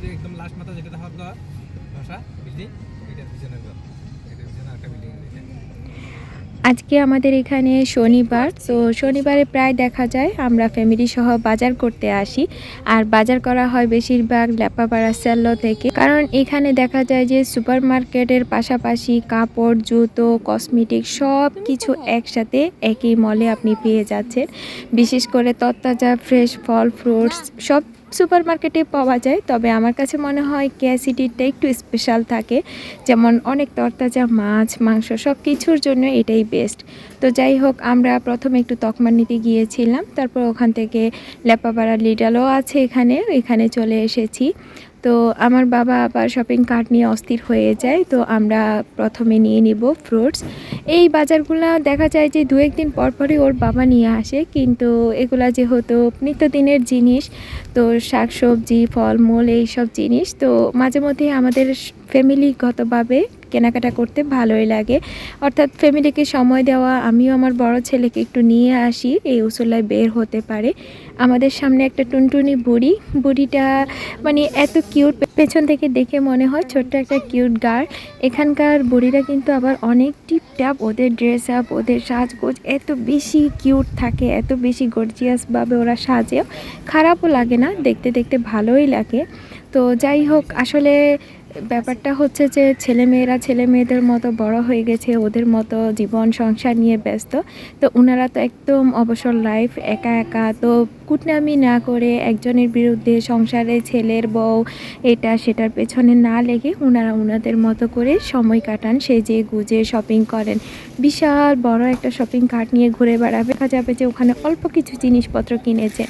যে একদম লাস্ট মাথা যেটা হওয়ার ঘর ভাষা বিল্ডিং এটা পিছনের ঘর। এটা পিছনে একটা বিল্ডিং আজকে আমাদের এখানে শনিবার, তো শনিবারে প্রায় দেখা যায়, আমরা ফ্যামিলি সহ বাজার করতে আসি। আর বাজার করা হয় বেশিরভাগ ল্যাপাপাড়া সেল্লো থেকে। কারণ এখানে দেখা যায় যে সুপার মার্কেটের পাশাপাশি কাপড়, জুতো কসমেটিক সব কিছু একসাথে একই মলে আপনি পেয়ে যাচ্ছেন। বিশেষ করে তত্তাজা ফ্রেশ ফল ফ্রুটস সব সুপার মার্কেটে পাওয়া যায়, তবে আমার কাছে মনে হয় ক্যাসিডিটা একটু স্পেশাল থাকে। যেমন অনেক তরতাজা মাছ, মাংস সব কিছুর জন্য এটাই বেস্ট তো যাই হোক, আমরা প্রথমে একটু তকমান নিতে গিয়েছিলাম, তারপর ওখান থেকে লেপাপাড়া লিডালও আছে এখানে এখানে চলে এসেছি। তো আমার বাবা আবার শপিং কার্ট নিয়ে অস্থির হয়ে যায়, তো আমরা প্রথমে নিয়ে নিব ফ্রুটস এই বাজারগুলো দেখা যায় যে দু একদিন পর পরই ওর বাবা নিয়ে আসে, কিন্তু এগুলা যেহেতু নিত্যদিনের জিনিস, তো শাকসবজি, ফলমূল, এইসব জিনিস, তো মাঝে মধ্যে আমাদের ফ্যামিলিগতভাবে কেনাকাটা করতে ভালোই লাগে। অর্থাৎ ফ্যামিলিকে সময় দেওয়া, আমিও আমার বড় ছেলেকে একটু নিয়ে আসি, এই উসুলায় বের হতে পারে। আমাদের সামনে একটা টুনটুনি বুড়ি, বুড়িটা মানে এত কিউট পেছন থেকে দেখে মনে হয় ছোট্ট একটা কিউট গার্ড এখানকার বুড়িরা কিন্তু আবার অনেক টিপটাপ ওদের ড্রেস আপ ওদের সাজগোজ এত বেশি কিউট থাকে, এত বেশি গর্জিয়াসভাবে ওরা সাজেও খারাপও লাগে না, দেখতে দেখতে ভালোই লাগে। তো যাই হোক, আসলে ব্যাপারটা হচ্ছে যে ছেলেমেয়েরা ছেলে মেয়েদের মতো বড় হয়ে গেছে, ওদের মতো জীবন সংসার নিয়ে ব্যস্ত। তো ওনারা তো একদম অবসর লাইফ একা একা। তো কুটনামি না করে একজনের বিরুদ্ধে সংসারে ছেলের বউ, এটা সেটার পেছনে না লেগে ওনারা ওনাদের মতো করে সময় কাটান, সেজে গুজে শপিং করেন। বিশাল বড় একটা শপিং কার্ট নিয়ে ঘুরে বেড়াবে। দেখা যাবে যে ওখানে অল্প কিছু জিনিসপত্র কিনেছে।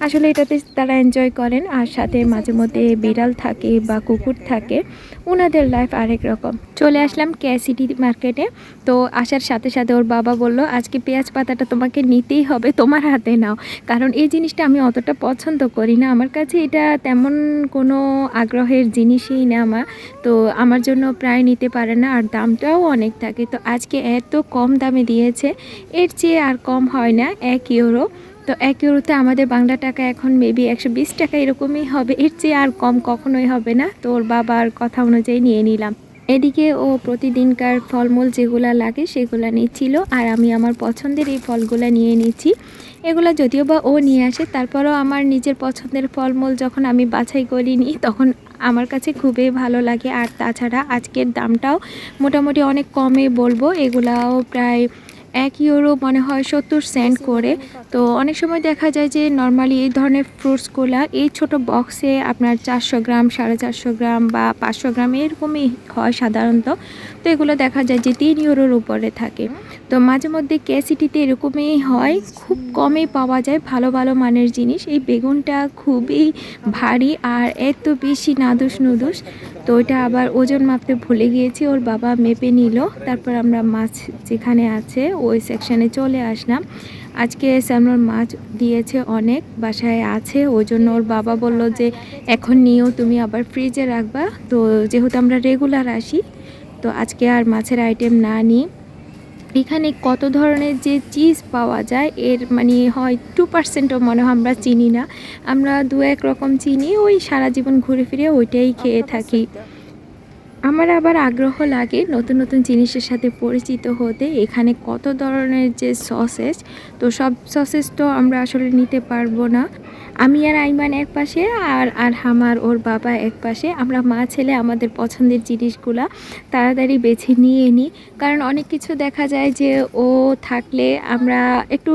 আসলে এটাতে তারা এনজয় করেন, আর সাথে মাঝে মধ্যে বিড়াল থাকে বা কুকুর থাকে। ওনাদের লাইফ আরেক রকম। চলে আসলাম কে সিটি মার্কেটে তো আসার সাথে সাথে ওর বাবা বলল, আজকে পেঁয়াজ পাতাটা তোমাকে নিতেই হবে, তোমার হাতে নাও। কারণ এই জিনিসটা আমি অতটা পছন্দ করি না। আমার কাছে এটা তেমন কোনো আগ্রহের জিনিসই না আমার তো আমার জন্য প্রায় নিতে পারে না, আর দামটাও অনেক থাকে। তো আজকে এত কম দামে দিয়েছে, এর চেয়ে আর কম হয় না, এক ইউরো তো এক ইউরোতে আমাদের বাংলা টাকা এখন মেবি একশো বিশ টাকা এরকমই হবে। এর চেয়ে আর কম কখনোই হবে না। তো ওর বাবার কথা অনুযায়ী নিয়ে নিলাম। এদিকে ও প্রতিদিনকার ফলমূল যেগুলো লাগে সেগুলো নিচ্ছিল আর আমি আমার পছন্দের এই ফলগুলো নিয়ে নিচ্ছি। এগুলো যদিও বা ও নিয়ে আসে, তারপরও আমার নিজের পছন্দের ফলমূল যখন আমি বাছাই করি নিই তখন আমার কাছে খুবই ভালো লাগে। আর তাছাড়া আজকের দামটাও মোটামুটি অনেক কমে বলব। এগুলাও প্রায় এক ইউরো মনে হয় সত্তর সেন্ট করে। তো অনেক সময় দেখা যায় যে নর্মালি এই ধরনের ফ্রুটসগুলো এই ছোট বক্সে আপনার চারশো গ্রাম, সাড়ে চারশো গ্রাম বা পাঁচশো গ্রাম এরকমই হয় সাধারণত। তো এগুলো দেখা যায় যে তিন ইউরোর উপরে থাকে। তো মাঝে মধ্যে ক্যাসিটিতে এরকমই হয়, খুব কমে পাওয়া যায় ভালো ভালো মানের জিনিস। এই বেগুনটা খুবই ভারী আর এত বেশি নাদুস নুদুস। তো ওইটা আবার ওজন মাপতে ভুলে গিয়েছি, ওর বাবা মেপে নিল। তারপর আমরা মাছ যেখানে আছে ওই সেকশানে চলে আসলাম। আজকে স্যামরন মাছ দিয়েছে অনেক, বাসায় আছে, ওই জন্য ওর বাবা বলল যে, এখন নিয়েও তুমি আবার ফ্রিজে রাখবা। তো যেহেতু আমরা রেগুলার আসি, তো আজকে আর মাছের আইটেম না নিই এখানে কত ধরনের যে চিজ পাওয়া যায়, এর মানে হয় টু পার্সেন্টও মনে হয় আমরা চিনি না। আমরা দু এক রকম চিনি, ওই সারা জীবন ঘুরে ফিরে ওইটাই খেয়ে থাকি। আমার আবার আগ্রহ লাগে নতুন নতুন জিনিসের সাথে পরিচিত হতে, এখানে কত ধরনের যে সসেস তো সব সসেস তো আমরা আসলে নিতে পারব না। আমি আর আইমান এক পাশে আর আর হামার ওর বাবা এক পাশে। আমরা মা, ছেলে আমাদের পছন্দের জিনিসগুলা তাড়াতাড়ি বেছে নিয়ে নিই কারণ অনেক কিছু দেখা যায় যে ও থাকলে আমরা একটু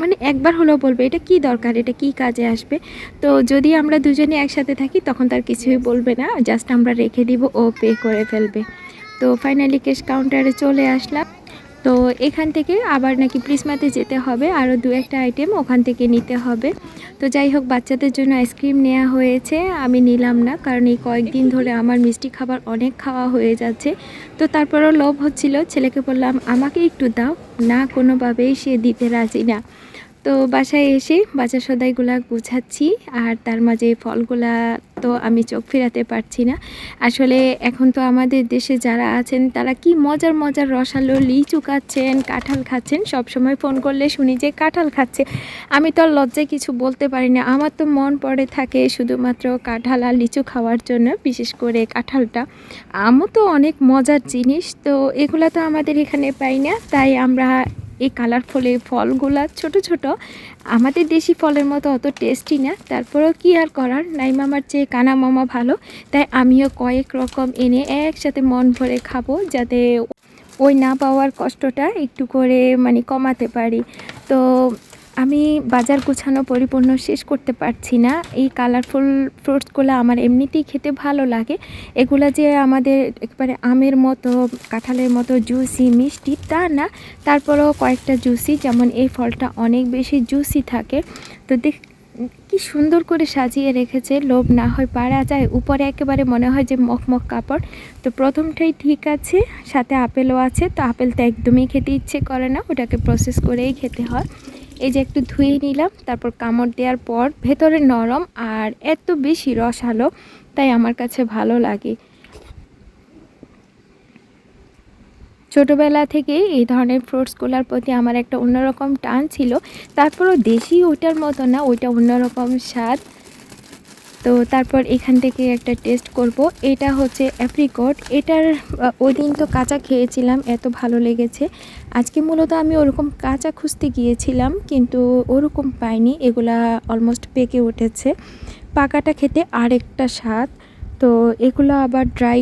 মানে একবার হলেও বলবে, এটা কি দরকার? এটা কি কাজে আসবে? তো যদি আমরা দুজনে একসাথে থাকি, তখন তার কিছুই বলবে না। জাস্ট আমরা রেখে দিব, ও পে করে ফেলবে। তো ফাইনালি ক্যাশ কাউন্টারে চলে আসলাম। তো এখান থেকে আবার নাকি প্রিসমাতে যেতে হবে। আরও দু একটা আইটেম ওখান থেকে নিতে হবে। তো যাই হোক, বাচ্চাদের জন্য আইসক্রিম নেওয়া হয়েছে। আমি নিলাম না, কারণ এই কয়েকদিন ধরে আমার মিষ্টি খাবার অনেক খাওয়া হয়ে যাচ্ছে। তো তারপরও লোভ হচ্ছিল। ছেলেকে বললাম, আমাকে একটু দাও। না, কোনোভাবেই সে দিতে রাজি না। তো বাসায় এসে বাজার সদাইগুলা গুছাচ্ছি, আর তার মাঝে ফলগুলা তো আমি চোখ ফেরাতে পারছি না। আসলে এখন তো আমাদের দেশে যারা আছেন, তারা কি মজার মজার রসালো লিচু খাচ্ছেন, কাঁঠাল খাচ্ছেন, সব সময় ফোন করলে শুনি যে কাঁঠাল খাচ্ছে। আমি তো আর লজ্জায় কিছু বলতে পারি না। আমার তো মন পড়ে থাকে শুধুমাত্র কাঁঠাল আর লিচু খাওয়ার জন্য, বিশেষ করে কাঁঠালটা। আমও তো অনেক মজার জিনিস, তো এগুলা তো আমাদের এখানে পাই না, তাই আমরা এই কালারফুল এই ফলগুলো ছোট ছোট, আমাদের দেশি ফলের মতো অত টেস্টি না। তারপরেও কি আর করার? নাই মামার চেয়ে কানা মামা ভালো। তাই আমিও কয়েক রকম এনে একসাথে মন ভরে খাব যাতে ওই না পাওয়ার কষ্টটা একটু করে মানে কমাতে পারি। তো আমি বাজার গুছানো পরিপূর্ণ শেষ করতে পারছি না। এই কালারফুল ফ্রুটসগুলো আমার এমনিতেই খেতে ভালো লাগে। এগুলা যে আমাদের একবারে আমের মতো, কাঁঠালের মতো জুসি মিষ্টি তা না। তারপরেও কয়েকটা জুসি যেমন এই ফলটা অনেক বেশি জুসি থাকে। তো দেখ, কি সুন্দর করে সাজিয়ে রেখেছে। লোভ না হয় পারা যায়। উপরে একেবারে মনে হয় যে মখমখ কাপড়। তো প্রথমটাই ঠিক আছে, সাথে আপেলও আছে। তো আপেল তো একদমই খেতে ইচ্ছে করে না। ওটাকে প্রসেস করেই খেতে হয়। এই যে একটু ধুয়ে নিলাম, তারপর কামড় দেওয়ার পর ভেতরে নরম আর এত বেশি রসালো, তাই আমার কাছে ভালো লাগে। ছোটোবেলা থেকেই এই ধরনের ফ্রুটসগুলোর প্রতি আমার একটা অন্যরকম টান ছিল, তারপরও দেশি ওইটার মতো না, ওইটা অন্যরকম স্বাদ। তো তারপর এখান থেকে একটা টেস্ট করব। এটা হচ্ছে অ্যাপ্রিকট এটার ওই দিন তো কাঁচা খেয়েছিলাম, এত ভালো লেগেছে। আজকে মূলত আমি ওরকম কাঁচা খুঁজতে গিয়েছিলাম, কিন্তু ওরকম পাইনি। এগুলা অলমোস্ট পেকে উঠেছে। পাকাটা খেতে আরেকটা স্বাদ। তো এগুলো আবার ড্রাই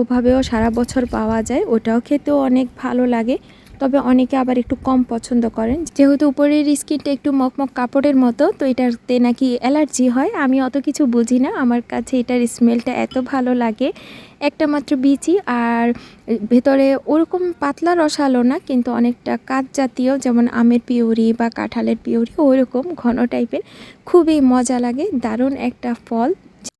ওভাবেও সারা বছর পাওয়া যায়। ওটাও খেতেও অনেক ভালো লাগে। তবে অনেকে আবার একটু কম পছন্দ করেন। যেহেতু উপরের স্কিনটা একটু মকমক কাপড়ের মতো, তো এটাতে নাকি অ্যালার্জি হয়। আমি অত কিছু বুঝি না। আমার কাছে এটার স্মেলটা এত ভালো লাগে। একটা মাত্র বিচি আর ভেতরে ওরকম পাতলা রসালো না, কিন্তু অনেকটা কাঁচ জাতীয়, যেমন আমের পিউরি বা কাঁঠালের পিউরি, ওরকম ঘন টাইপের। খুবই মজা লাগে। দারুণ একটা ফল।